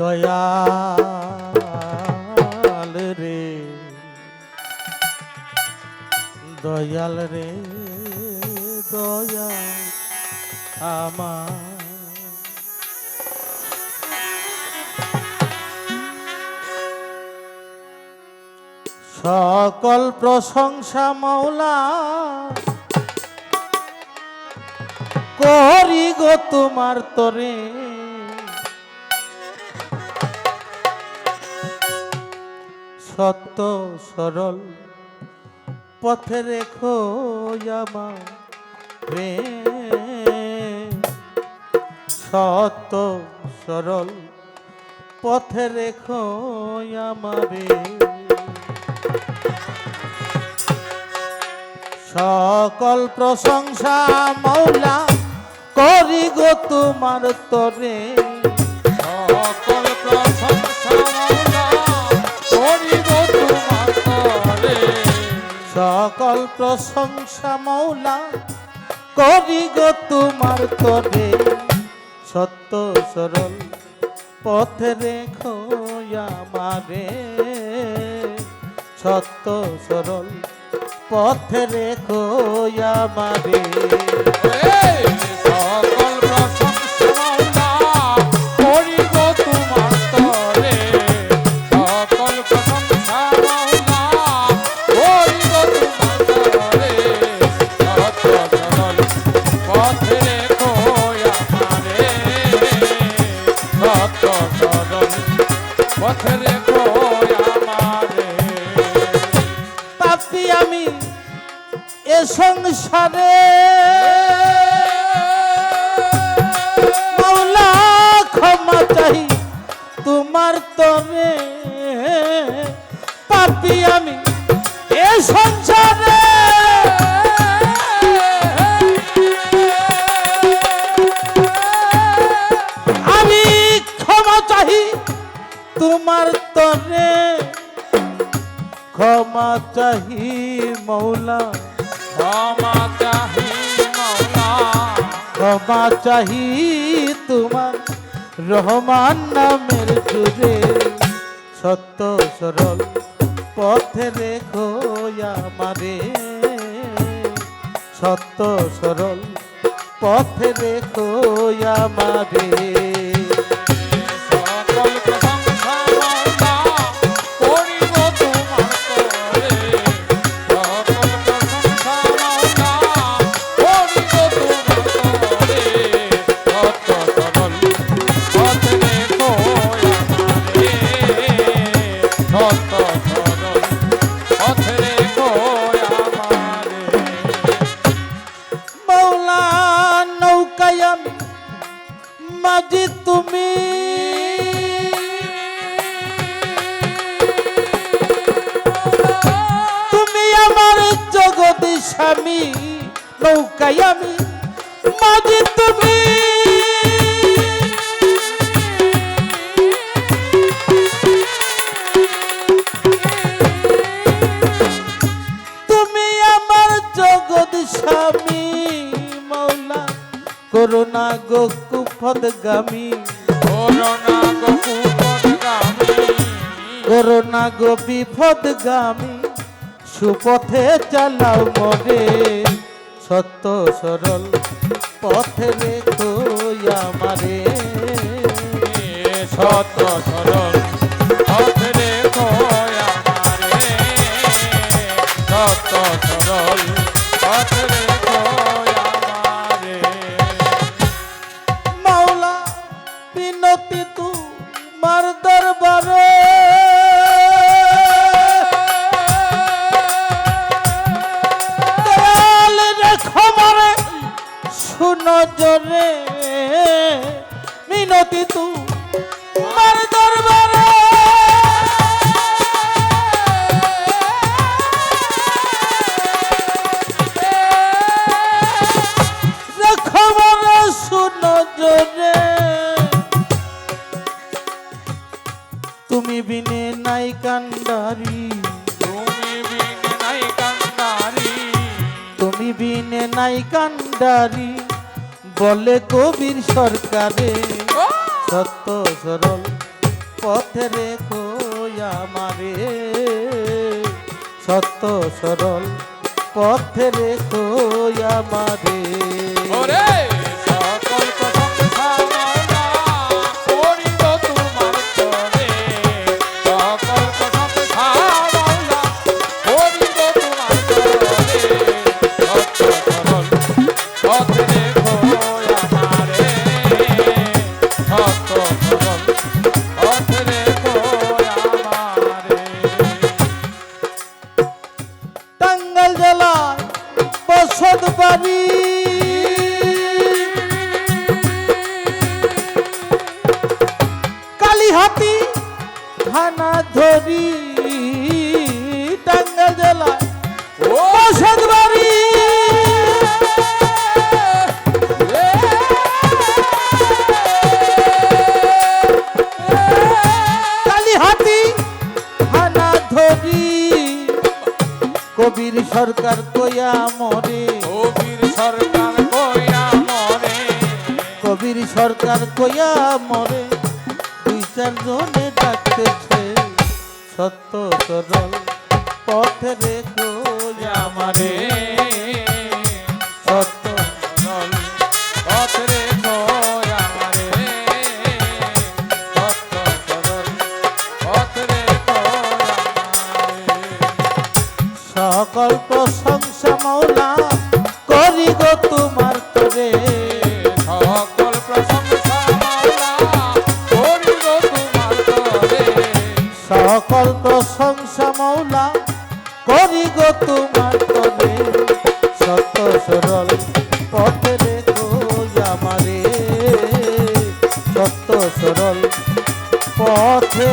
দয়াল রে দয়াল রে দয়াল আমার। সকল প্রশংসা মৌলা করি গো তোমার তরে। সত্য সরল পথে রেখো আমার প্রেম। সত্য সরল পথে রেখো আমারে সকল প্রশংসা মৌলা করি গো তোমার তরে। সকল প্রশংসা তোমার তরে। সকল প্রশংসা মৌলা করি গো তোমার তরে। সত্য সরল পথে রেখো আমারে। সত্য সরল পথে রেখো আমারে। এই! সকল সংসারে। মৌলা ক্ষমা চাই তোমার তরে পাপি আমি এ সংসারে। আমি ক্ষমা চাই তোমার তরে ক্ষমা চাহি মৌলা ক্ষমা চাহি তোমার রহমান নামের জুড়ে সত্য সরল পথে রেখো আমারে। সত্য সরল পথে রেখো আমারে। স্বামী নৌকায় আমি মাঝি তুমি। তুমি আমার জগৎ স্বামী মৌলা করুণা গো কুপদগামী করোনা গোপুপদগামী করুণা গো বিপদগামী সুপথে চালাও মনে। সত্য সরল পথে রেখো আমারে। সত্য সরল শুনো জরে মিনতি তু মার দরবারে। তুমি বিনে নাই কান্ডারি। তুমি বিনে নাই কান্দারি তুমি বিনে নাই কান্ডারি বলে কবির সরকারে! সত্য সরল পথে রেখো আমারে। সত্য সরল পথে রেখো আমারে। থানা ধরি টাঙ্গাল জেলায় বসত বাড়ি কালীহাতি থানা ধরি কবির সরকার কয়া মরে কবির সরকার কইয়া মরে কবির সরকার কয়া মরে দুই চারজনে ডাকতেছে সত্য সরল পথ রেখো আমারে। সকল প্রশংসা মৌলা, করি গো তোমার তনে। সত্য সরল পথে রেখো আমারে। সত্য সরল পথে